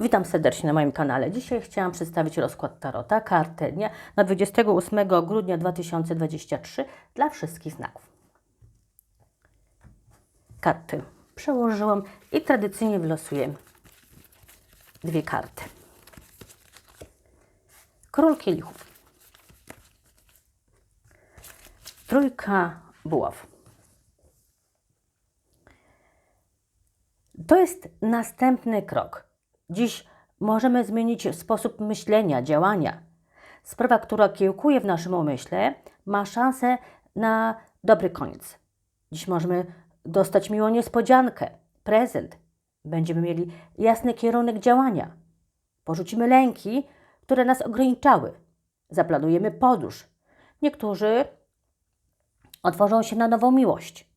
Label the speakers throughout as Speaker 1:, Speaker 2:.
Speaker 1: Witam serdecznie na moim kanale. Dzisiaj chciałam przedstawić rozkład Tarota, kartę dnia na 28 grudnia 2023 dla wszystkich znaków. Karty przełożyłam i tradycyjnie wylosuję dwie karty. Król kielichów. Trójka buław. To jest następny krok. Dziś możemy zmienić sposób myślenia, działania. Sprawa, która kiełkuje w naszym umyśle, ma szansę na dobry koniec. Dziś możemy dostać miłą niespodziankę, prezent. Będziemy mieli jasny kierunek działania. Porzucimy lęki, które nas ograniczały. Zaplanujemy podróż. Niektórzy otworzą się na nową miłość.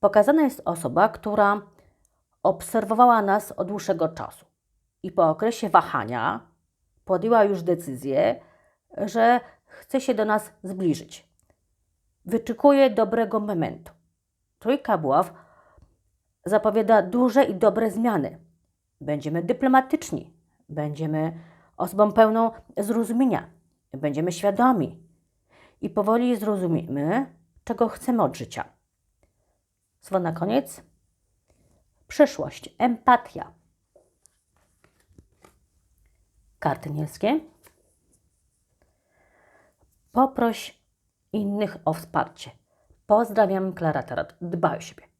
Speaker 1: Pokazana jest osoba, która obserwowała nas od dłuższego czasu i po okresie wahania podjęła już decyzję, że chce się do nas zbliżyć. Wyczekuje dobrego momentu. Trójka buław zapowiada duże i dobre zmiany. Będziemy dyplomatyczni, będziemy osobą pełną zrozumienia, będziemy świadomi i powoli zrozumiemy, czego chcemy od życia. Słowo na koniec. Przyszłość, empatia. Karty nielskie. Poproś innych o wsparcie. Pozdrawiam, Klara Tarot. Dbaj o siebie.